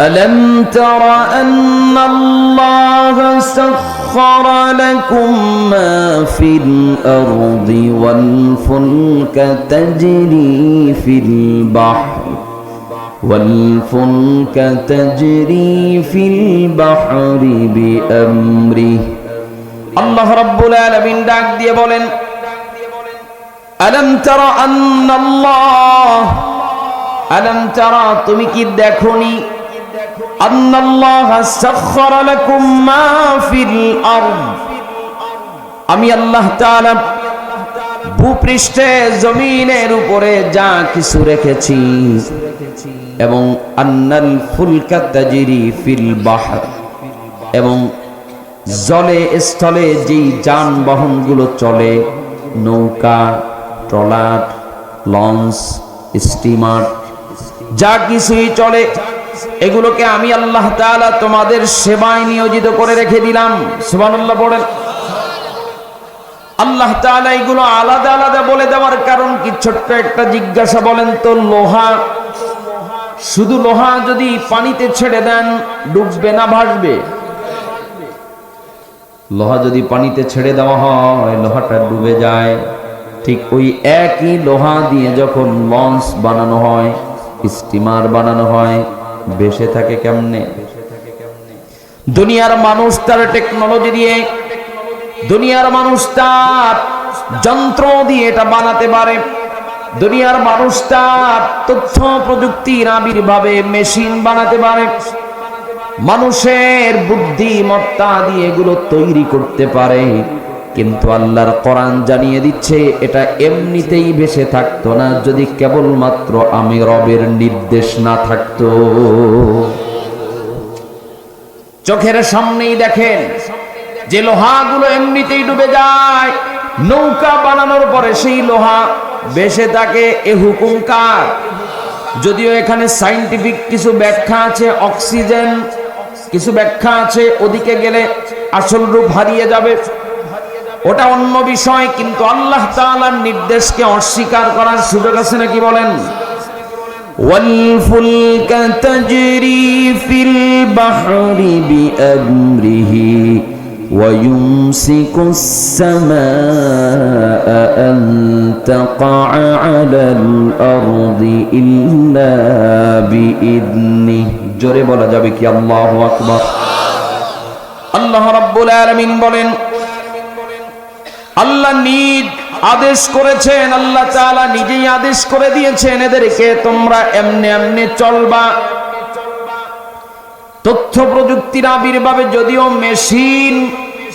ألم تر أن الله سخر لكم ما في الأرض والفلك تجري في البحر والفلك تجري في البحر بأمره الله رب العالمين ডাক দিয়ে বলেন ألم تر أن الله ألم ترى তুমি কি দেখোনি أن الله سخر لكم ما في الأرض আমি আল্লাহ তাআলা ভূপৃষ্ঠে জমিনের উপরে যা কিছু রেখেছি এবং আন্নাল ফুলকা তাজিরি ফিল বাহর এবং জলে স্থলে যেই যানবাহনগুলো চলে নৌকা ট্রলার লঞ্চ স্টিমার যা কিছুই চলে এগুলোকে আমি আল্লাহ তাআলা তোমাদের সেবায় নিয়োজিত করে রেখে দিলাম। সুবহানাল্লাহ বলেন। আল্লাহ তাআলা এগুলো আলাদা আলাদা বলে দেওয়ার কারণ কি? ছোট্ট একটা জিজ্ঞাসা বলেন তো, লোহা? শুধু লোহা যদি পানিতে ছেড়ে দেন, ডুববে না, ভাসবে? লোহা যদি পানিতে ছেড়ে দেওয়া হয়, লোহাটা ডুবে যায়। ঠিক ওই একই লোহা দিয়ে যখন লঞ্চ বানানো হয়, স্টিমার বানানো হয় বেসে থাকে কেমনে? দুনিয়ার মানুষ তার টেকনোলজি দিয়ে, দুনিয়ার মানুষ তার যন্ত্র দিয়ে এটা বানাতে পারে। দুনিয়ার মানুষ তার তথ্য প্রযুক্তির আবির্ভাবে মেশিন বানাতে পারে। মানুষের বুদ্ধিমত্তা দিয়ে এগুলো তৈরি করতে পারে। কিন্তু আল্লাহর কোরআন জানিয়ে দিচ্ছে, এটা এমনিতেই ভেসে থাকতো না যদি কেবলমাত্র আমি রবের নির্দেশ না থাকতো। চোখের সামনেই দেখেন, যে লোহাগুলো এমনিতেই ডুবে যায়, নৌকা বানানোর পরে সেই লোহা বেসে থাকে, এ হুকুম কার? যদিও এখানে সাইন্টিফিক কিছু ব্যাখ্যা আছে অক্সিজেন কিছু ব্যাখ্যা আছে, ওদিকে গেলে আসল রূপ হারিয়ে যাবে। ওটা অন্য বিষয় কিন্তু আল্লাহ তাআলার নির্দেশকে অস্বীকার করার সুযোগ আছে নাকি বলেন والفلك تجري في البحر بأمره ويمسك السماء أن تقع على الأرض إلا بإذنه জোরে বলা যাবে কি আল্লাহ আকবার আল্লাহ রাব্বুল আলামিন বলেন আল্লাহ নিজ আদেশ করেছেন, আল্লাহ তাআলা নিজেই আদেশ করে দিয়েছেন এদেরকে, তোমরা এমনে এমনে চলবা। তথ্য প্রযুক্তির আবির্ভাবে যদিও মেশিন,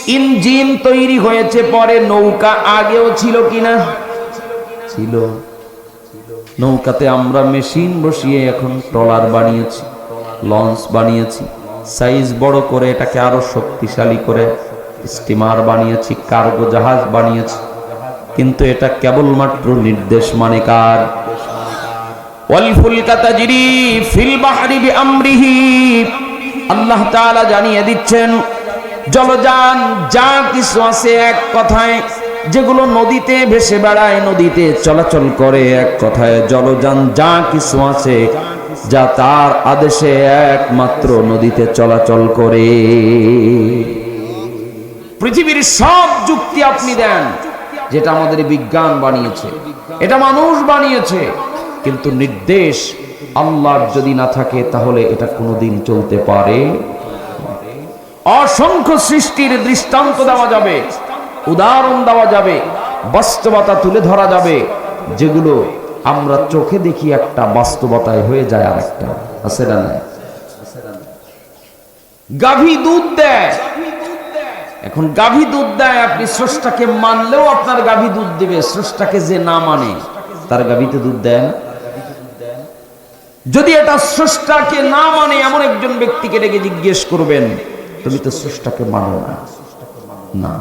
ইঞ্জিন তৈরি হয়েছে, পরে নৌকা আগেও ছিল কিনা? ছিল। নৌকাতে আমরা মেশিন বসিয়ে এখন ট্রলার বানিয়েছি, লঞ্চ বানিয়েছি। সাইজ বড় করে এটাকে আরও শক্তিশালী করে স্টিমার বানিয়েছি, কার্গো জাহাজ বানিয়েছি। কিন্তু এটা কেবলমাত্র নির্দেশ মানে কার? জলযান যা এক কথায়, যেগুলো নদীতে ভেসে বেড়ায়, নদীতে চলাচল করে এক কথায়, জলযান যা কিছু আছে, যা তার আদেশে একমাত্র নদীতে চলাচল করে। পৃথিবীর সব যুক্তি আপনি দেন, যেটা আমাদের বিজ্ঞান বানিয়েছে। এটা মানুষ বানিয়েছে, কিন্তু নির্দেশ আল্লাহর যদি না থাকে, তাহলে এটা কোনোদিন চলতে পারে অসংখ্য সৃষ্টির দৃষ্টান্ত দেওয়া যাবে, উদাহরণ দেওয়া যাবে, বাস্তবতা তুলে ধরা যাবে, যেগুলো আমরা চোখে দেখি একটা, বাস্তবতায় হয়ে যায় আর একটা গাভী দুধ দেয় এখন গাভী দুধ দেয় আপনি স্রষ্টাকে মানলেও আপনার গাভী দুধ দেবে, স্রষ্টাকে যে না মানে তার গাভীতে দুধ দেয় না। যদি এটা স্রষ্টাকে না মানে এমন একজন ব্যক্তিকে ডেকে জিজ্ঞেস করবেন, তুমি তো স্রষ্টাকে মানো না। না।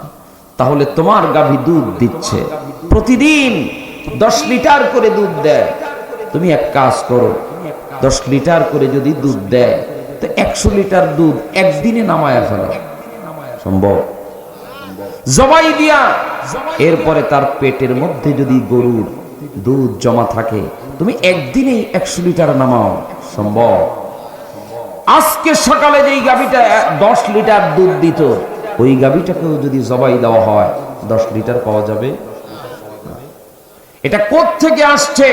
তাহলে তোমার গাভী দুধ দিচ্ছে। প্রতিদিন দশ লিটার করে দুধ দেয়। তুমি এক কাজ করো, দশ লিটার করে যদি দুধ দেয়, তো একশো লিটার দুধ একদিনে নামায় ফেলো। সম্ভব? জবাই দিয়া। এরপরে তার পেটের মধ্যে যদি গরুর দুধ জমা থাকে, তুমি একদিনেই একশো লিটার নামাও। সম্ভব? আজকে সকালে যেই গাভিটা দশ লিটার দুধ দিত, ওই গাভিটাকেও যদি জবাই দেওয়া হয়, দশ লিটার পাওয়া যাবে? এটা থেকে আসছে?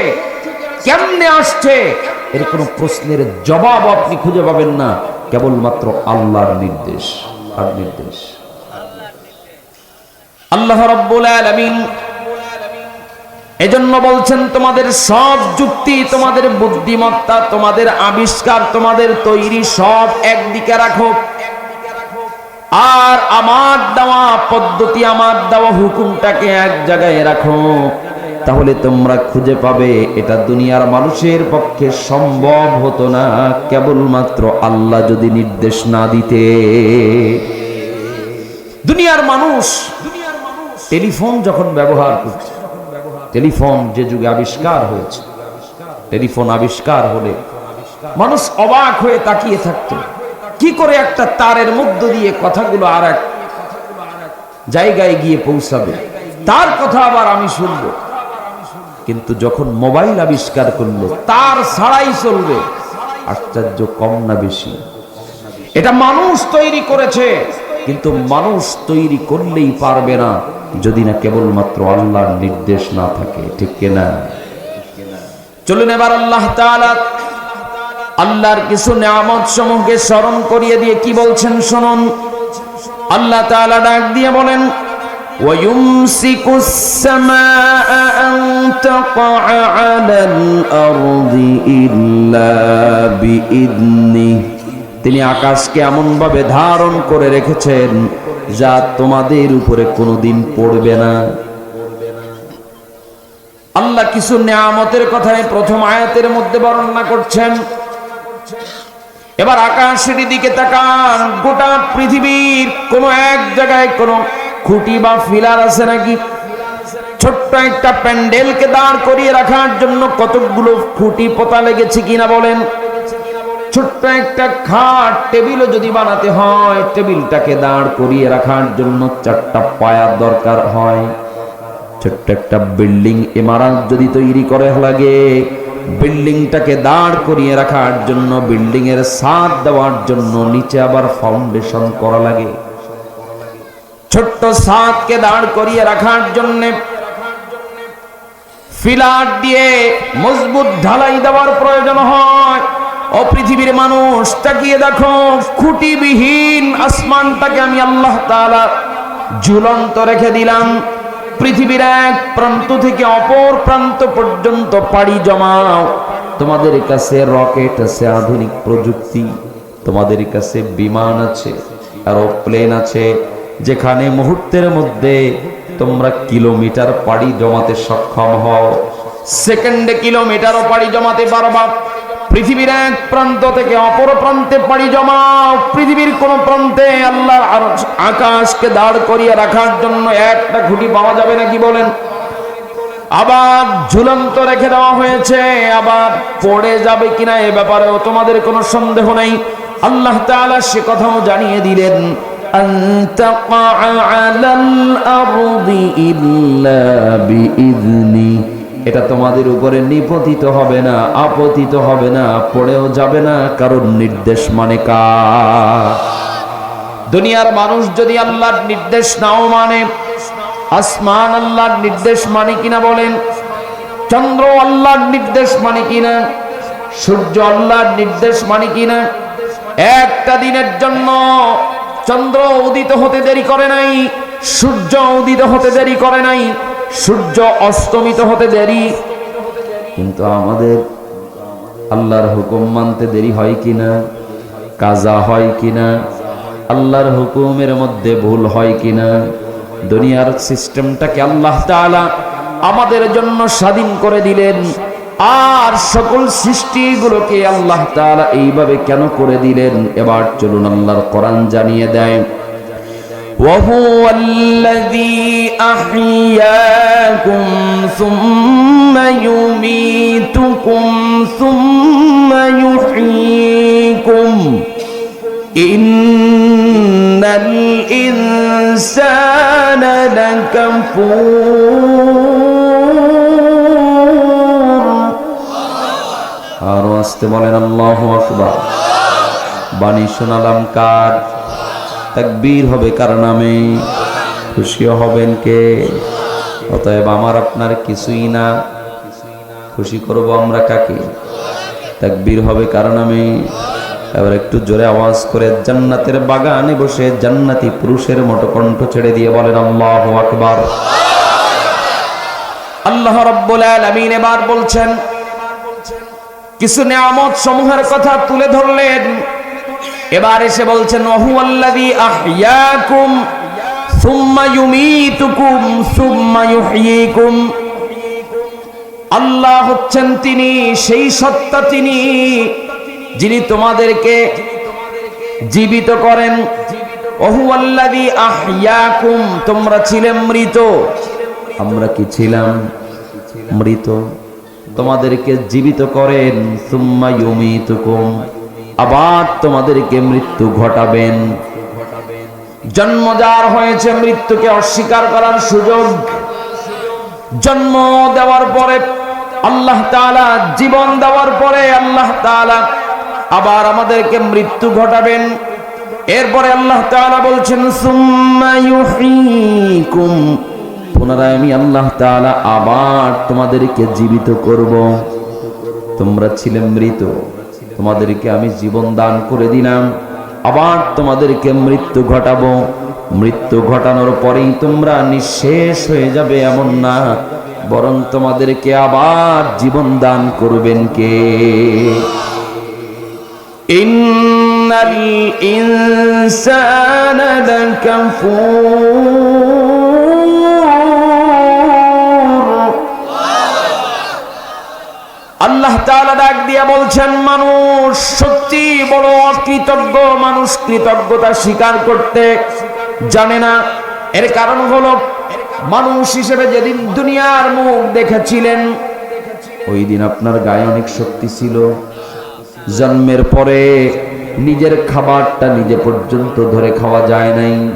কেমনে আসছে? এর কোনো প্রশ্নের জবাব আপনি খুঁজে পাবেন না। কেবলমাত্র আল্লাহর নির্দেশ। আর নির্দেশ। আল্লাহ রব্বুল আলামিন এজন্য বলছেন, তোমাদের সব যুক্তি, তোমাদের বুদ্ধিমত্তা, তোমাদের আবিষ্কার, তোমাদের তৈরি সব একদিকে রাখো। আর আমার দেওয়া পদ্ধতি, আমার দেওয়া হুকুমটাকে এক জায়গায় রাখো। তাহলে তোমরা খুঁজে পাবে, এটা দুনিয়ার মানুষের পক্ষে সম্ভব হতো না। কেবলমাত্র আল্লাহ যদি নির্দেশ না দিতে। দুনিয়ার মানুষ টেলিফোন যখন ব্যবহার করছে, টেলিফোন যে যুগে আবিষ্কার হয়েছে, টেলিফোন আবিষ্কার হলে মানুষ অবাক হয়ে তাকিয়ে থাকতো, কি করে একটা তারের মধ্য দিয়ে কথাগুলো আর এক জায়গায় গিয়ে পৌঁছাবে? তার কথা আবার আমি শুনব। কিন্তু যখন মোবাইল আবিষ্কার করল, তার ছাড়াই চলবে। আশ্চর্য, কম না বেশি। এটা মানুষ তৈরি করেছে, কিন্তু মানুষ তৈরি করলেই পারবে না যদি না কেবলমাত্র আল্লাহর নির্দেশ না থাকে, ঠিক কিনা চলুন এবার আল্লাহ আল্লাহর কিছু নিয়ামত সমূহকে স্মরণ করিয়ে দিয়ে কি বলছেন শুনুন। আল্লাহ ডাক দিয়ে বলেন ويمسك السماء أن تقع على الأرض إلا بإذنه তিনি আকাশকে এমন ভাবে ধারণ করে রেখেছেন যা তোমাদের উপরে কোনোদিন পড়বে না আল্লাহ কিছু নিয়ামতের কথাই প্রথম আয়াতের মধ্যে বর্ণনা করছেন এবার আকাশের দিকে তাকান গোটা পৃথিবীর কোন এক জায়গায় কোন খুঁটি বা ফিলার আছে নাকি? ছোট্ট একটা প্যান্ডেলকে দাঁড় করিয়ে রাখার জন্য কতগুলো খুঁটি পোতা লেগেছে কিনা বলেন। ছোট্ট একটা খাট, টেবিলও যদি বানাতে হয়, টেবিলটাকে দাঁড় করিয়ে রাখার জন্য চারটা পায়ার দরকার হয়। ছোট্ট একটা বিল্ডিং ইমারত যদি তৈরি করে লাগে, বিল্ডিংটাকে দাঁড় করিয়ে রাখার জন্য বিল্ডিং এর ছাদ দেওয়ার জন্য নিচে আবার ফাউন্ডেশন করা লাগে। ছোট্ট ছাদকে দাঁড় করিয়ে রাখার জন্য ফিলার দিয়ে মজবুত ঢালাই দেওয়ার প্রয়োজন হয়। ও পৃথিবীর মানুষ, তাকিয়ে দেখো, খুঁটিবিহীন আসমানটাকে আমি আল্লাহ তাআলা ঝুলন্ত রেখে দিলাম। পৃথিবীর এক প্রান্ত থেকে অপর প্রান্ত পর্যন্ত পাড়ি জমাও। তোমাদের কাছে রকেট আছে, আধুনিক প্রযুক্তি। তোমাদের কাছে বিমান আছে, এরোপ্লেন আছে যেখানে মুহূর্তের মধ্যে তোমরা কিলোমিটার পাড়ি জমাতে সক্ষম হও। সেকেন্ডে কিলোমিটারও পাড়ি জমাতে পারবা। পৃথিবীর এক প্রান্ত থেকে অপর প্রান্তে পাড়ি জমাও। পৃথিবীর কোন প্রান্তে আল্লাহর আরশ- আকাশকে দাঁড় করিয়ে রাখার জন্য একটা খুঁটি পাওয়া যাবে নাকি বলেন? আবার ঝুলন্ত রেখে দেওয়া হয়েছে, আবার পড়ে যাবে কিনা এ ব্যাপারেও তোমাদের কোনো সন্দেহ নেই। আল্লাহ তাআলা সে কথাও জানিয়ে দিলেন أن تقع على الأرض إلا بإذنه এটা তোমাদের উপরে নিপতিত হবে না আপতিত হবে না পড়েও যাবে না কারণ নির্দেশ মানে কার দুনিয়ার মানুষ যদি আল্লাহর নির্দেশ নাও মানে আসমান আল্লাহর নির্দেশ মানে কিনা বলেন চন্দ্র আল্লাহর নির্দেশ মানে কিনা সূর্য আল্লাহর নির্দেশ মানে কিনা একটা দিনের জন্য চন্দ্র উদিত হতে দেরি করে নাই, সূর্য উদিত হতে দেরি করে নাই, সূর্য অস্তমিত হতে দেরি। কিন্তু আমাদের আল্লাহর হুকুম মানতে দেরি হয় কিনা, কাজা হয় কিনা, আল্লাহর হুকুমের মধ্যে ভুল হয় কিনা, দুনিয়ার সিস্টেমটাকে আল্লাহ তাআলা আমাদের জন্য স্বাধীন করে দিলেন। আর সকল সৃষ্টিগুলোকে আল্লাহ তাআলা এইভাবে কেন করে দিলেন এবার চলুন আল্লাহর কোরআন জানিয়ে দেয় وهو الذي أحياكم ثم يميتكم ثم يحييكم إن الإنسان لكفور আসতে বলেন, আল্লাহ আকবার। বাণী শোনালাম কার? তাকবীর হবে কার নামে? খুশিও হবেন কে? অতএব আমার আপনার কিছুই না। খুশি করব আমরা কাকে? তাকবীর হবে কার নামে? এবার একটু জোরে আওয়াজ করে জান্নাতের বাগানে বসে জান্নাতি পুরুষের মতো কণ্ঠ ছেড়ে দিয়ে বলেন, আল্লাহু আকবার। আল্লাহ রাব্বুল আলামিন এবার বলছেন কিছু নিয়ামত সমূহের কথা তুলে ধরলেন। এবার এসে বলছেন আল্লাহ হচ্ছেন তিনি, সেই সত্তা তিনি, যিনি তোমাদেরকে জীবিত করেন। ওহু আল্লাযী আহইয়াকুম, তোমরা ছিলে মৃত। আমরা কি ছিলাম মৃত? তোমাদেরকে জীবিত করেন, সুম্মা ইউমীতুকুম। আবার তোমাদেরকে মৃত্যু ঘটাবেন। জন্ম যার হয়েছে, মৃত্যুকে অস্বীকার করার সুযোগ। জন্ম দেওয়ার পরে আল্লাহ তাআলা, জীবন দেওয়ার পরে আল্লাহ তাআলা আবার আমাদেরকে মৃত্যু ঘটাবেন। এরপরে আল্লাহ তাআলা বলছেন, সুম্মা ইউহয়ীকুম পুনরায় আমি আল্লাহ তাআলা আবার তোমাদেরকে জীবিত করব। তোমরা ছিলে মৃত, তোমাদেরকে আমি জীবন দান করে দিলাম, আবার তোমাদেরকে মৃত্যু ঘটাবো। মৃত্যু ঘটানোর পরেই তোমরা নিঃশেষ হয়ে যাবে এমন না, বরং তোমাদেরকে আবার জীবন দান করবেন কে? ইন্নাল ইনসানা আল্লাহ তাআলা ডাক দিয়া বলছেন, মানুষ সত্যি বড় অকৃতজ্ঞ, মানুষ কৃতজ্ঞতা স্বীকার করতে জানে না। এর কারণ হলো, মানুষ হিসেবে যেদিন দুনিয়ার মুখ দেখেছিলেন, ওই দিন আপনার গায়ে অনেক শক্তি ছিল। জন্মের পরে নিজের খাবারটা নিজে পর্যন্ত ধরে খাওয়া যায় নাই।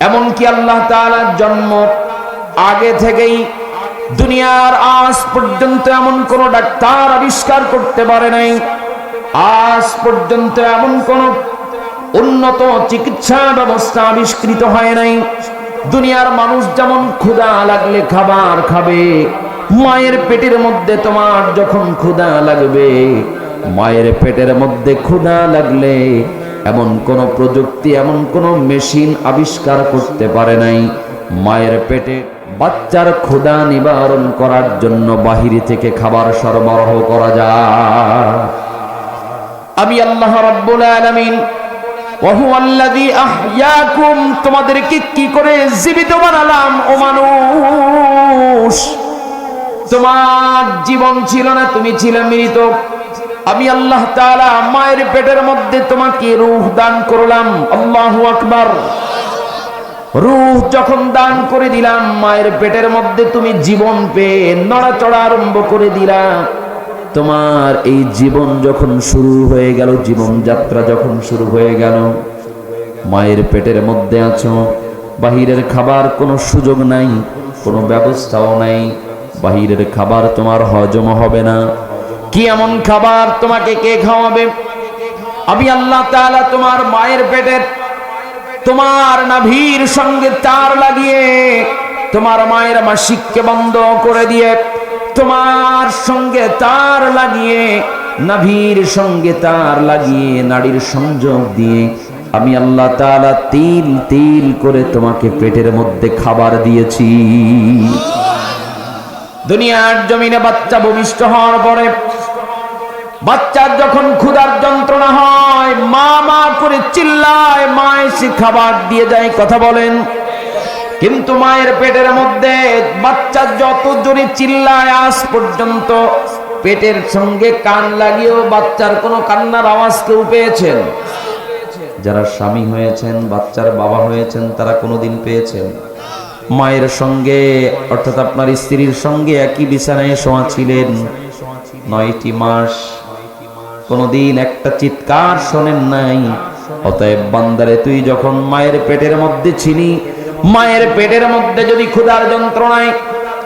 এমনকি আল্লাহ তাআলার জন্ম আগে থেকেই দুনিয়ার আজ পর্যন্ত এমন কোন ডাক্তার আবিষ্কার করতে পারে নাই। আজ পর্যন্ত এমন কোন উন্নত চিকিৎসা ব্যবস্থা আবিষ্কৃত হয় নাই। দুনিয়ার মানুষ যেমন ক্ষুধা লাগলে খাবার খাবে, মায়ের পেটের মধ্যে তোমার যখন ক্ষুধা লাগবে, মায়ের পেটের মধ্যে ক্ষুধা লাগলে এমন কোন প্রযুক্তি, এমন কোন মেশিন আবিষ্কার করতে পারে নাই। মায়ের পেটে বাচ্চার ক্ষুদা নিবারণ করার জন্য বাহিরে থেকে খাবার সরবরাহ করা যায়। আমি আল্লাহ রাব্বুল আলামিন তোমাদেরকে কি করে জীবিত বানালাম, ও মানুষ? তোমার জীবন ছিল না, তুমি ছিলে মৃত। আমি আল্লাহ তাআলা মায়ের পেটের মধ্যে তোমাকে রূহ দান করলাম, আল্লাহু আকবার। রূহ যখন দান করে দিলাম, মায়ের পেটের মধ্যে তুমি জীবন পেয়ে নড়াচড়া আরম্ভ করে দিলা। তোমার এই জীবন যখন শুরু হয়ে গেল জীবন যাত্রা যখন শুরু হয়ে গেল, মায়ের পেটের মধ্যে আছো, বাহিরের খাবার কোনো সুযোগ নাই, কোনো ব্যবস্থাও নাই, বাহিরের খাবার তোমার হজম হবে না। কি এমন খাবার তোমাকে কে খাওয়াবে? আমি আল্লাহ তাআলা তোমার মায়ের পেটের তোমার নাভির সঙ্গে তার লাগিয়ে তোমার মায়ের মাসিককে বন্ধ করে দিয়ে তোমার সঙ্গে তার লাগিয়ে, নাভির সঙ্গে তার লাগিয়ে নারীর সংযোগ দিয়ে আমি আল্লাহ তালা তিল তিল করে তোমাকে পেটের মধ্যে খাবার দিয়েছি। দুনিয়ার জমিনে বাচ্চা ভূমিষ্ঠ হওয়ার পরে বাচ্চার যখন ক্ষুধার যন্ত্রণা হয়, মা মা করে চিল্লায় মা এসে খাবার দিয়ে যায়, কথা বলেন। কিন্তু মায়ের পেটের মধ্যে বাচ্চা যত জোরে চিল্লায়, আজ পর্যন্ত পেটের সঙ্গে কান লাগিয়েও বাচ্চার কোনো কান্নার আওয়াজ কেউ পেয়েছেন? যারা স্বামী হয়েছেন, বাচ্চার বাবা হয়েছেন, তারা কোনোদিন পেয়েছেন? মায়ের সঙ্গে, অর্থাৎ আপনার স্ত্রীর সঙ্গে একই বিছানায় শোয়া ছিলেন নয়টি মাস কোনদিন একটা চিৎকার শোনেন নাই। অতএব বান্দারে, তুই যখন মায়ের পেটের মধ্যে ছিলি, মায়ের পেটের মধ্যে যদি ক্ষুধার যন্ত্রণায়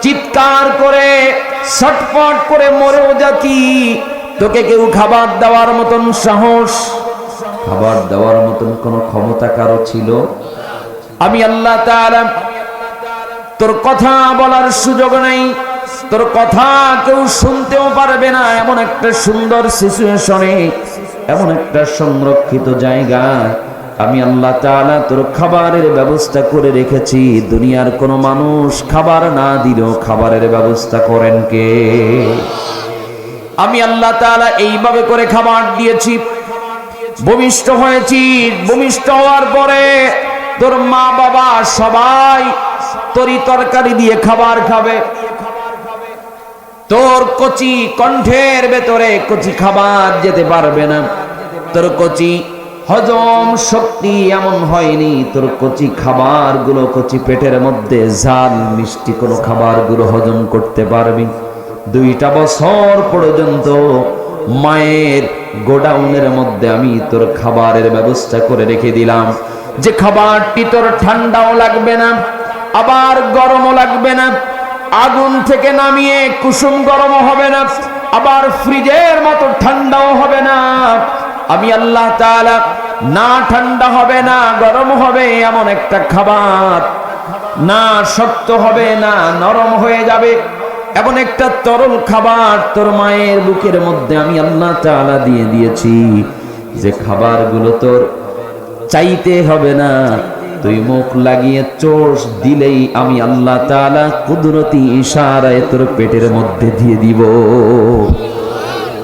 চিৎকার করে, ছটফট করে মরেও যাতি, তোকে কেউ খাবার দেওয়ার মতন সাহস, খাবার দেওয়ার মতন কোনো ক্ষমতা কারও ছিল? আমি আল্লাহ তাআলা তোর কথা বলার সুযোগ নেই। তোর কথা কেউ শুনতেও পারবে না। এমন একটা সুন্দর সিচুয়েশনে এমন একটা সংরক্ষিত জায়গা। আমি আল্লাহ তাআলা তোর খাবারের ব্যবস্থা করে রেখেছি। দুনিয়ার কোনো মানুষ খাবার না দিলেও খাবারের ব্যবস্থা করেন কে? আমি আল্লাহ তাআলা এইভাবে করে খাবার দিয়েছি। ভূমিষ্ঠ হয়েছি। ভূমিষ্ঠ হওয়ার পরে তোর মা বাবা সবাই তরি তরকারি দিয়ে খাবার খাবে। তোর কচি কণ্ঠের ভেতরে কচি খাবার যেতে পারবে না। তোর কচি হজম শক্তি এমন হয়নি, তোর কচি খাবারগুলো কচি পেটের মধ্যে ঝাল মিষ্টি কোনো খাবারগুলো হজম করতে পারবি। দুইটা বছর পর্যন্ত মায়ের গোডাউনের মধ্যে আমি তোর খাবারের ব্যবস্থা করে রেখে দিলাম। যে খাবারটি তোর ঠান্ডাও লাগবে না, আবার গরমও লাগবে না আগুন থেকে নামিয়ে কুসুম গরমও হবে না, আবার ফ্রিজের মতো ঠান্ডাও হবে না। আমি আল্লাহ না ঠান্ডা হবে, না গরম হবে এমন একটা খাবার। না শক্ত হবে, না নরম হয়ে যাবে এমন একটা তরল খাবার তোর মায়ের বুকের মধ্যে আমি আল্লাহ তাআলা দিয়ে দিয়েছি। যে খাবারগুলো তোর চাইতে হবে না তুই মুখ লাগিয়ে চোষ দিলেই আমি আল্লাহ তাআলা কুদরতি ইশারায় তোর পেটের মধ্যে দিয়ে দিব।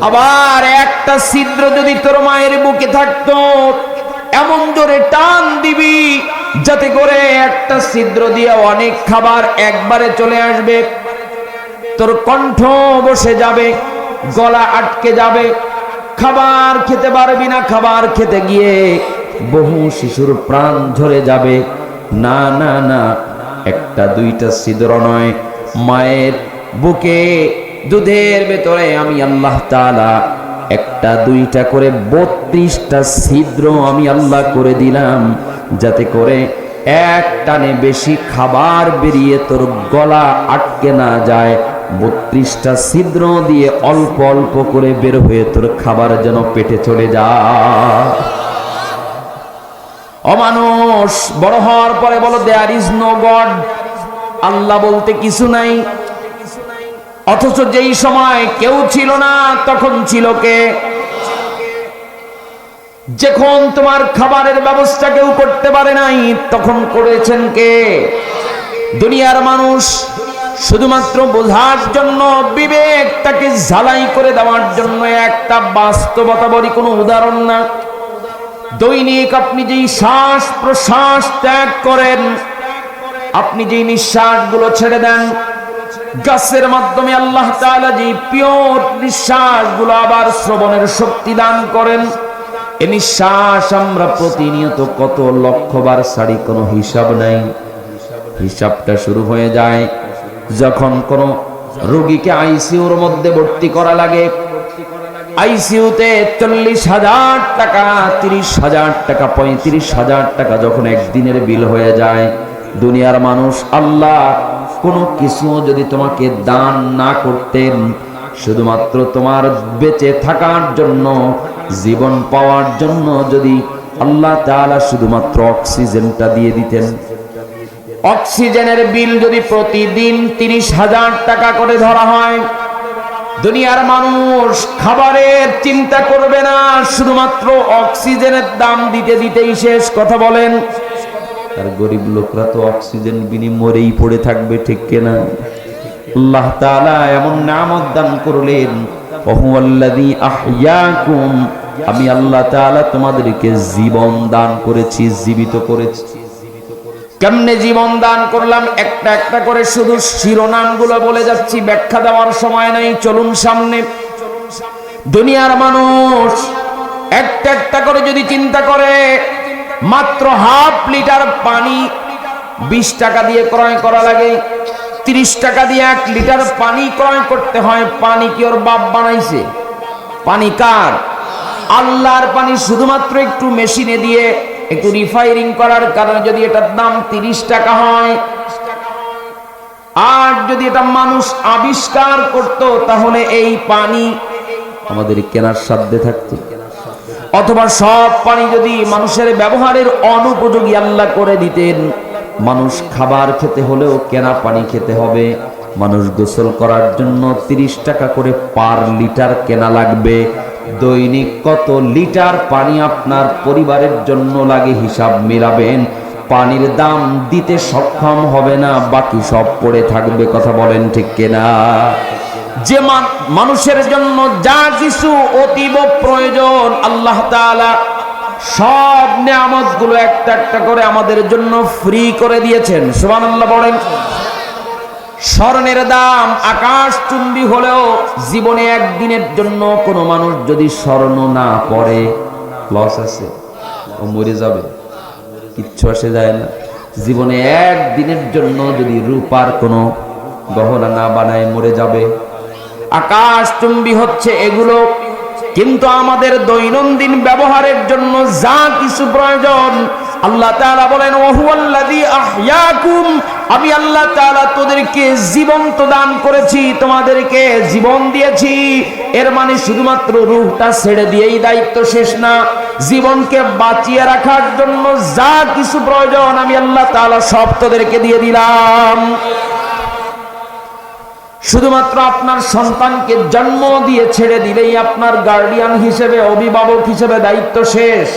আবার একটা ছিদ্র যদি তোর মায়ের বুকে থাকতো, এমন জোরে টান দিবি যাতে করে একটা ছিদ্র দিয়ে অনেক খাবার একবারে চলে আসবে। তোর কণ্ঠ বসে যাবে, গলা আটকে যাবে। খাবার খেতে পারবি না, খাবার খেতে গিয়ে বহু শিশুর প্রাণ ঝরে যাবে। না না না, একটা, দুইটা ছিদ্র নয়। মায়ের বুকে দুধের ভেতরে আমি আল্লাহ তাআলা একটা, দুইটা করে বত্রিশটা ছিদ্র আমি আল্লাহ করে দিলাম, যাতে করে এক টানে বেশি খাবার বেরিয়ে তোর গলা আটকে না যায়। বত্রিশটা ছিদ্র দিয়ে অল্প অল্প করে বের হয়ে তোর খাবার যেন পেটে চলে যায়। অমানুষ, বড় হওয়ার পরে বলো দেয়ার ইজ নো গড আল্লাহ বলতে কিছু নাই। অথচ যেই সময় কেউ ছিল না, তখন ছিল কে? যখন তোমার খাবারের ব্যবস্থা কেউ করতে পারে নাই, তখন করেছেন কে? দুনিয়ার মানুষ শুধুমাত্র বোঝার জন্য, বিবেকটাকে ঝালাই করে দেওয়ার জন্য একটা বাস্তবতা বলি কোনো উদাহরণ না। দৈনিক আপনি যেই শ্বাস প্রশ্বাস ত্যাগ করেন, আপনি যেই নিঃশ্বাসগুলো ছেড়ে দেন, গাছের মাধ্যমে আল্লাহ তাআলা যে পিওর নিঃশ্বাসগুলো আবার শ্রবণের শক্তি দান করেন, এ নিঃশ্বাস আমরা প্রতিনিয়ত কত লক্ষবার সারি কোনো হিসাব নাই। হিসাবটা শুরু হয়ে যায় যখন কোনো রোগীকে আইসিউর মধ্যে ভর্তি করা লাগে। আইসিউতে চল্লিশ হাজার টাকা, তিরিশ হাজার টাকা, পঁয়ত্রিশ হাজার টাকা যখন একদিনের বিল হয়ে যায়, দুনিয়ার মানুষ, আল্লাহ, কোনো কিছু যদি তোমাকে দান না করতেন, শুধুমাত্র তোমার বেঁচে থাকার জন্য, জীবন পাওয়ার জন্য যদি আল্লাহ তাআলা শুধুমাত্র অক্সিজেনটা দিয়ে দিতেন। অক্সিজেনের বিল যদি প্রতিদিন তিরিশ হাজার টাকা করে ধরা হয় দুনিয়ার মানুষ খাবারের চিন্তা করবে না, শুধুমাত্র অক্সিজেনের দাম দিতে দিতেই শেষ কথা বলেন। আর গরিব লোকরা তো অক্সিজেন বিনিময়েই পড়ে থাকবে, ঠিক কিনা আল্লাহ তাআলা এমন নামত দান করলেন, ওহুয়াল্লাযী আহইয়াকুম আমি আল্লাহ তাআলা তোমাদেরকে জীবন দান করেছি, জীবিত করেছি। কেমনে জীবন দান করলাম? একটা একটা করে শুধু শিরোনামগুলো বলে যাচ্ছি। ব্যাখ্যা দেওয়ার সময় নাই, চলুন সামনে। দুনিয়ার মানুষ একটা একটা করে যদি চিন্তা করে, মাত্র হাফ লিটার পানি বিশ টাকা দিয়ে ক্রয় করা লাগে। তিরিশ টাকা দিয়ে এক লিটার পানি ক্রয় করতে হয়। পানি কি ওর বাপ বানাইছে? পানি কার? আল্লাহর পানি শুধুমাত্র একটু মেশিনে দিয়ে একটু রিফাইরিং করার কারণে যদি এটার দাম তিরিশ টাকা হয়, আর যদি এটা মানুষ আবিষ্কার করত, তাহলে এই পানি আমাদের কেনার সাধ্যে থাকতো। অথবা সব পানি যদি মানুষের ব্যবহারের অনুপযোগী আল্লাহ করে দিতেন, মানুষ খাবার খেতে হলেও কেনা পানি খেতে হবে। মানুষ গোসল করার জন্য তিরিশ টাকা করে পার লিটার কেনা লাগবে। দৈনিক কত লিটার পানি আপনার পরিবারের জন্য লাগে হিসাব মিলাবেন? পানির দাম দিতে সক্ষম হবে না, বাকি সব পড়ে থাকবে, কথা বলেন ঠিক কেনা? যে মান- মানুষের জন্য যা কিছু অতীব প্রয়োজন, আল্লাহ তাআলা সব নিয়ামতগুলো একটা একটা করে আমাদের জন্য ফ্রি করে দিয়েছেন। সুবহানাল্লাহ বলেন। স্বর্ণের দাম আকাশ চুম্বি হলেও জীবনে একদিনের জন্য কোনো মানুষ যদি স্বর্ণ না পড়ে লস আছে, ও মরে যাবে, কিচ্ছু আসে যায় না। জীবনে একদিনের জন্য যদি রূপার কোনো গহনা না বানায় মরে যাবে। আকাশ চুম্বি হচ্ছে এগুলো, কিন্তু আমাদের দৈনন্দিন ব্যবহারের জন্য যা কিছু প্রয়োজন আল্লাহ তাআলা বলেন, ওহুয়াল্লাযী আহইয়াকুম আমি আল্লাহ তাআলা তোদেরকে জীবন্ত দান করেছি, তোমাদেরকে জীবন দিয়েছি। এর মানে শুধুমাত্র রূহটা ছেড়ে দিয়েই দায়িত্ব শেষ না, জীবনকে বাঁচিয়ে রাখার জন্য যা কিছু প্রয়োজন আমি আল্লাহ তাআলা সব তোদেরকে দিয়ে দিলাম। শুধুমাত্র আপনার সন্তানকে জন্ম দিয়ে ছেড়ে দিলেই আপনার গার্ডিয়ান হিসেবে, অভিভাবক হিসেবে দায়িত্ব শেষ।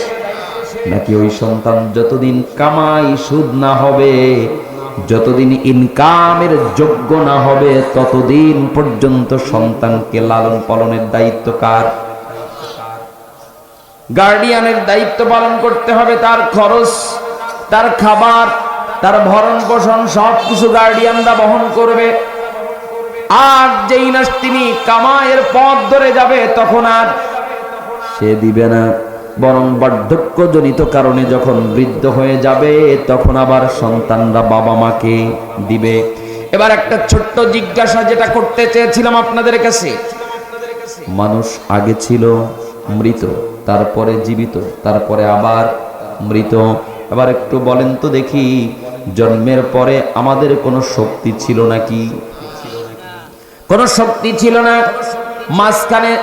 নাকি ওই সন্তান যতদিন কামাই সুদ না হবে, যতদিন ইনকামের যোগ্য না হবে, ততদিন পর্যন্ত সন্তানকে লালন পালনের দায়িত্ব কার? গার্ডিয়ানের দায়িত্ব পালন করতে হবে, তার খরচ, তার খাবার, তার ভরণ পোষণ সব কিছু গার্ডিয়ানরা বহন করবে। আর যেই না তিনি কামায়ের পথ ধরে যাবে, তখন আর সে দিবে না। বরং বার্ধক্যজনিত কারণে যখন বৃদ্ধ হয়ে যাবে, তখন আবার সন্তানরা বাবা মাকে দিবে। এবার একটা ছোট্ট জিজ্ঞাসা যেটা করতে চেয়েছিলাম আপনাদের কাছে। মানুষ আগে ছিল মৃত, তারপরে জীবিত, তারপরে আবার মৃত। এবার একটু বলেন তো দেখি, জন্মের পরে আমাদের কোনো শক্তি ছিল নাকি? কোনো শক্তি ছিল না। মাঝখানে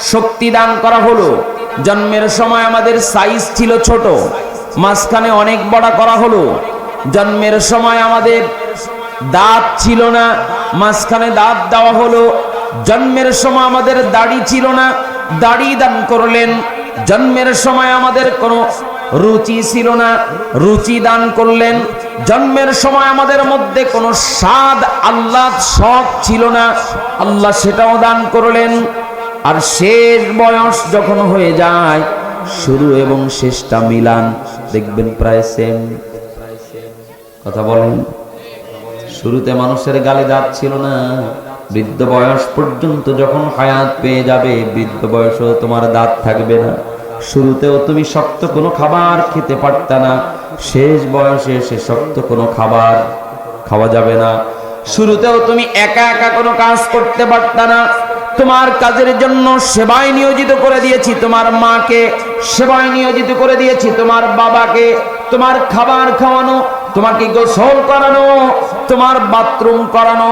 শক্তি দান করা হলো। জন্মের সময় আমাদের সাইজ ছিল ছোট। মাঝখানে অনেক বড় করা হলো। জন্মের সময় আমাদের দাঁত ছিল না। মাঝখানে দাঁত দেওয়া হলো। জন্মের সময় আমাদের দাড়ি ছিল না। দাড়ি দান করলেন। জন্মের সময় আমাদের কোনো রুচি ছিল না। রুচি দান করলেন। জন্মের সময় আমাদের মধ্যে কোনো স্বাদ আল্লাহ শখ ছিল না। আল্লাহ সেটাও দান করলেন। আর শেষ বয়স যখন হয়ে যায়, শুরু এবং শেষটা মিলান। দেখবেন প্রায় সেম কথা বলেন। শুরুতে মানুষের গালে দাঁত ছিল না। বৃদ্ধ বয়স পর্যন্ত যখন হায়াত পেয়ে যাবে, বৃদ্ধ বয়সেও তোমার দাঁত থাকবে না। শুরুতেও তুমি শক্ত কোনো খাবার খেতে পারত না। শেষ বয়সে সে শক্ত কোনো খাবার খাওয়া যাবে না। শুরুতেও তুমি একা একা কোনো কাজ করতে পারত না। তোমার কাজের জন্য সেবায় নিয়োজিত করে দিয়েছি। তোমার মাকে সেবায় নিয়োজিত করে দিয়েছি। তোমার বাবাকে তোমার খাবার খাওয়ানো, তোমাকে গোসল করানো, তোমার বাথরুম করানো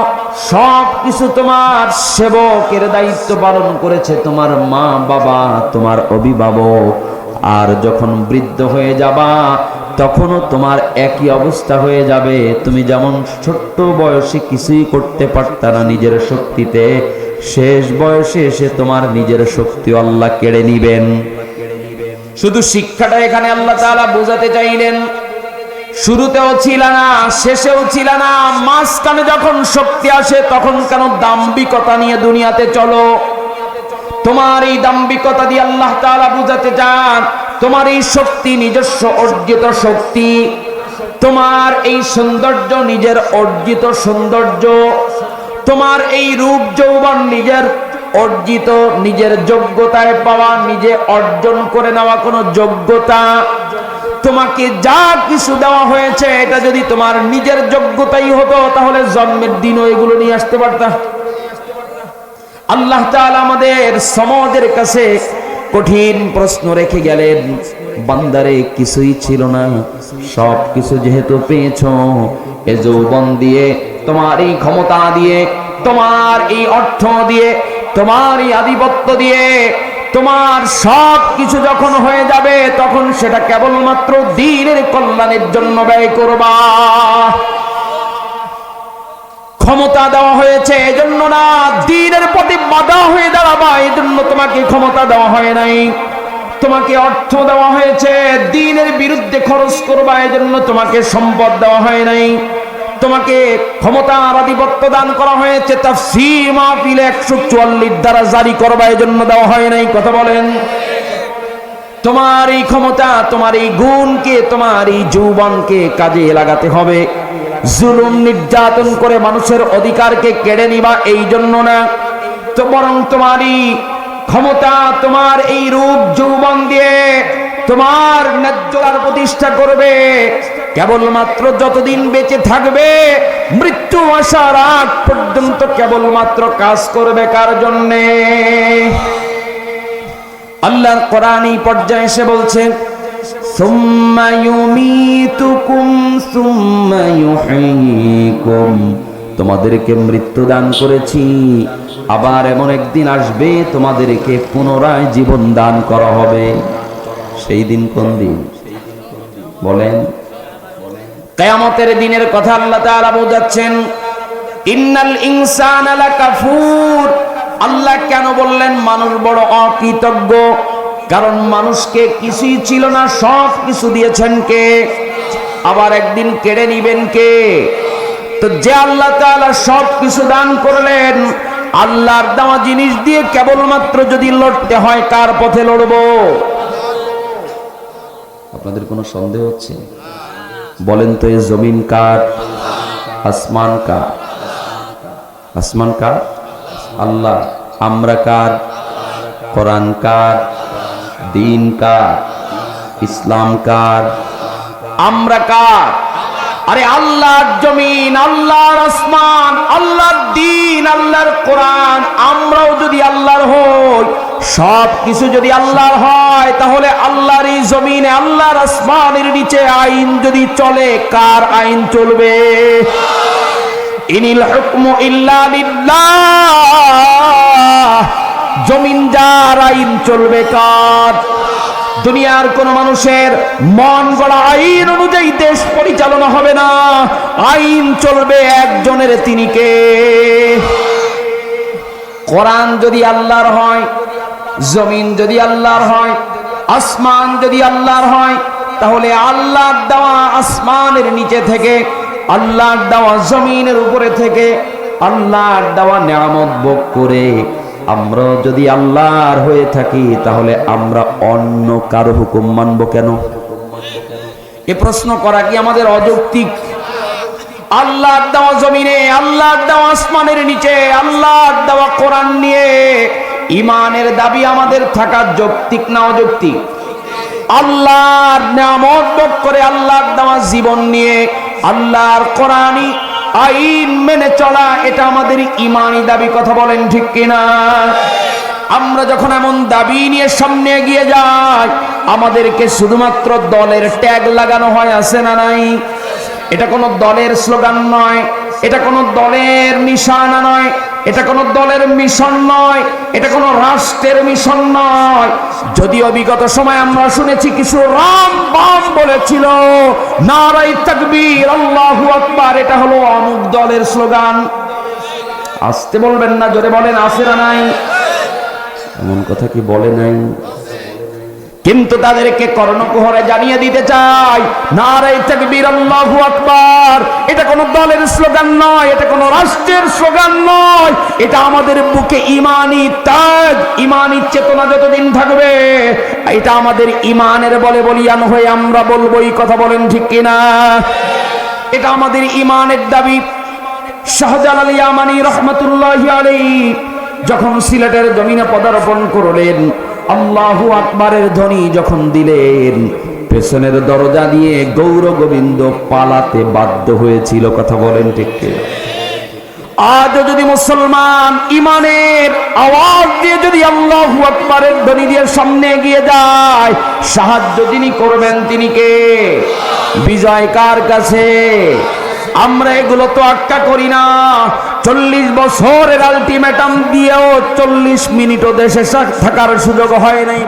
সব কিছু তোমার সেবকের দায়িত্ব পালন করেছে। তোমার মা বাবা তোমার অভিভাবক। আর যখন বৃদ্ধ হয়ে যাবা তখনও তোমার একই অবস্থা হয়ে যাবে। তুমি যেমন ছোট্ট বয়সে কিছুই করতে পারতা না নিজের শক্তিতে, শেষ বয়সে এসে তোমার নিজের শক্তি আল্লাহ কেড়ে নিবেন। শুধু শিক্ষাটা এখানে আল্লাহ তাআলা বোঝাতে চাইলেন। শুরুতেও ছিল না, শেষেও ছিল না, মাঝখানে যখন শক্তি আসে তখন কেন দাম্বিকতা নিয়ে দুনিয়াতে চলো? তোমার এই দাম্বিকতা দিয়ে আল্লাহ তাআলা বুঝাতে চান তোমার এই শক্তি নিজস্ব অর্জিত শক্তি। তোমার এই সৌন্দর্য নিজের অর্জিত সৌন্দর্য। তোমার এই রূপ যৌবন নিজের অর্জিত, নিজের যোগ্যতায় পাওয়া, নিজে অর্জন করে নেওয়া কোনো যোগ্যতা। তোমাকে যা কিছু দেওয়া হয়েছে, এটা যদি তোমার নিজের যোগ্যতাই হতো, তাহলে জন্মের দিনও এগুলো নিয়ে আসতে পারতাম আল্লাহ তাআলা আমাদের সমাজের কাছে কঠিন প্রশ্ন রেখে গেলেন, বান্দারে কিছুই ছিল না। সব কিছু যেহেতু পেয়েছ, এ যৌবন দিয়ে, তোমার এই ক্ষমতা দিয়ে, তোমার এই অর্থ দিয়ে তোমারই আধিপত্য দিয়ে, তোমার সব কিছু যখন হয়ে যাবে, তখন সেটা কেবলমাত্র দিনের কল্যাণের জন্য ব্যয় করবা। ক্ষমতা দেওয়া হয়েছে, এজন্য না, দিনের প্রতি বাধা হয়ে দাঁড়াবা, এজন্য তোমাকে ক্ষমতা দেওয়া হয় নাই। তোমাকে অর্থ দেওয়া হয়েছে, দিনের বিরুদ্ধে খরচ করবা, এজন্য তোমাকে সম্পদ দেওয়া হয় নাই। তোমাকে ক্ষমতার আধিপত্য দান করা হয়েছে, তাফসীর মাহফিল একশো চুয়াল্লিশ দ্বারা জারি করবা, এজন্য দেওয়া হয় নাই, কথা বলেন। তোমার এই ক্ষমতা, তোমার এই গুণকে, তোমার এই যৌবনকে কাজে লাগাতে হবে। জুলুম নির্যাতন করে মানুষের অধিকারকে কেড়ে নিবা এই জন্য না। তো বরং তোমারই ক্ষমতা, তোমার এই রূপ যৌবন দিয়ে তোমার ন্যায্যতার প্রতিষ্ঠা করবে। কেবলমাত্র যতদিন বেঁচে থাকবে, মৃত্যু আসার আগ পর্যন্ত কেবলমাত্র কাজ করবে কার জন্যে? আল্লাহর কোরআন পর্যায়ে এসে বলছে সুম্মা ইউমিতুকুম সুম্মা ইউহয়িকুম তোমাদেরকে মৃত্যু দান করেছি। আবার এমন একদিন আসবে তোমাদেরকে পুনরায় জীবন দান করা হবে। সেই দিন কোন দিন? বলেন। কেয়ামতের দিনের কথা আল্লাহ তাআলা বোঝাচ্ছেন। ইন্নাল ইনসানা লাকাফুর। আল্লাহ কেন বললেন, মানুষ বড় অকৃতজ্ঞ। কারণ মানুষকে কিছুই ছিল না, সব কিছু দিয়েছেন কে? আবার একদিন কেড়ে নিবেন কে? তো যে আল্লাহ তাআলা সব কিছু দান করলেন, আল্লাহর দেওয়া জিনিস দিয়ে কেবলমাত্র যদি লড়তে হয়, কার পথে লড়বো? আপনাদের কোনো সন্দেহ হচ্ছে? বলেন তো, এ জমিন কার? আসমান কার? আসমান কার? আল্লাহ। আমরা কার? কোরআন কার? দিন কার? ইসলাম কার? আমরা কার? আরে আল্লাহর জমিন, আল্লাহর আসমান, আল্লাহর দিন, আল্লাহর কোরআন, আমরাও যদি আল্লাহর হই সব কিছু যদি আল্লাহর হয়, তাহলে আল্লাহর জমিনে, আল্লাহর আসমানের নিচে আইন যদি চলে, কার আইন চলবে? ইনিল হুকমু ইল্লা জমিন যার আইন চলবে কার? দুনিয়ার কোন মানুষের মন গড়া আইন অনুযায়ী দেশ পরিচালনা হবে না। আইন চলবে একজনের তিনি কে? কোরআন যদি আল্লাহর হয়, জমিন যদি আল্লাহর হয়, আসমান যদি আল্লাহর হয়, তাহলে আল্লাহর দেওয়া আসমানের নিচে থেকে, আল্লাহর দেওয়া জমিনের উপরে থেকে, আল্লাহর দেওয়া নিয়ামত ভোগ করে আমরা যদি আল্লাহর হয়ে থাকি, তাহলে আমরা অন্য কারও হুকুম মানব কেন? এ প্রশ্ন করা কি আমাদের অযৌক্তিক? আল্লাহর দেওয়া জমিনে, আল্লাহর দেওয়া আসমানের নিচে, আল্লাহর দেওয়া কোরআন নিয়ে ইমানের দাবি আমাদের থাকা যৌক্তিক না অযৌক্তিক? আল্লাহর নামত করে আল্লাহর দেওয়া জীবন নিয়ে আল্লাহর কোরআনই আইন মেনে চলা, এটা আমাদের ইমানি দাবি, কথা বলেন ঠিক কিনা? আমরা যখন এমন দাবি নিয়ে সামনে এগিয়ে যাই, আমাদেরকে শুধুমাত্র দলের ট্যাগ লাগানো হয় আসে না নাই? এটা কোনো দলের স্লোগান নয়। এটা কোনো দলের নিশানা নয়, এটা কোনো দলের মিশন নয়, এটা কোনো রাষ্ট্রের মিশন নয়। যদিও বিগত সময় আমরা শুনেছি কিছু রাম বাম বলেছিল নারাই তাকবীর, আল্লাহু আকবার, এটা হলো অমুক দলের স্লোগান। আসতে বলবেন না, জোরে বলেন, আসে না নাই? এমন কথা কি বলে নাই? কিন্তু তাদেরকে কর্ণকুহরে জানিয়ে দিতে চাই। নারাই তাকবীর, আল্লাহু আকবার। এটা কোনো দলের স্লোগান নয়, এটা কোনো রাষ্ট্রের স্লোগান নয়। এটা আমাদের বুকে ইমানি তাজ ইমানি চেতনা যতদিন থাকবে, এটা আমাদের ইমানের বলে বলিয়ান হয়ে আমরা বলব, এই কথা বলেন ঠিক কিনা? এটা আমাদের ইমানের দাবি। শাহজালাল ইয়ামানি রহমতুল্লাহ আলী যখন সিলেটের জমিনে পদার্পণ করলেন আল্লাহু আকবারের ধ্বনি যখন দিলেন, পেছনের দরজা দিয়ে গৌর গোবিন্দ পালাতে বাধ্য হয়েছিল, কথা বলেন ঠিক? আজও যদি মুসলমান ইমানের আওয়াজ দিয়ে যদি আল্লাহু আকবারের ধ্বনি দিয়ে সামনে এগিয়ে যায়, সাহায্য যিনি করবেন তিনি কে বিজয় কার কাছে আমরা এগুলো তো আটকা করি না। চল্লিশ বছরের আলটিমেটাম দিয়েও চল্লিশ মিনিটও দেশে থাকার সুযোগ হয় নাই।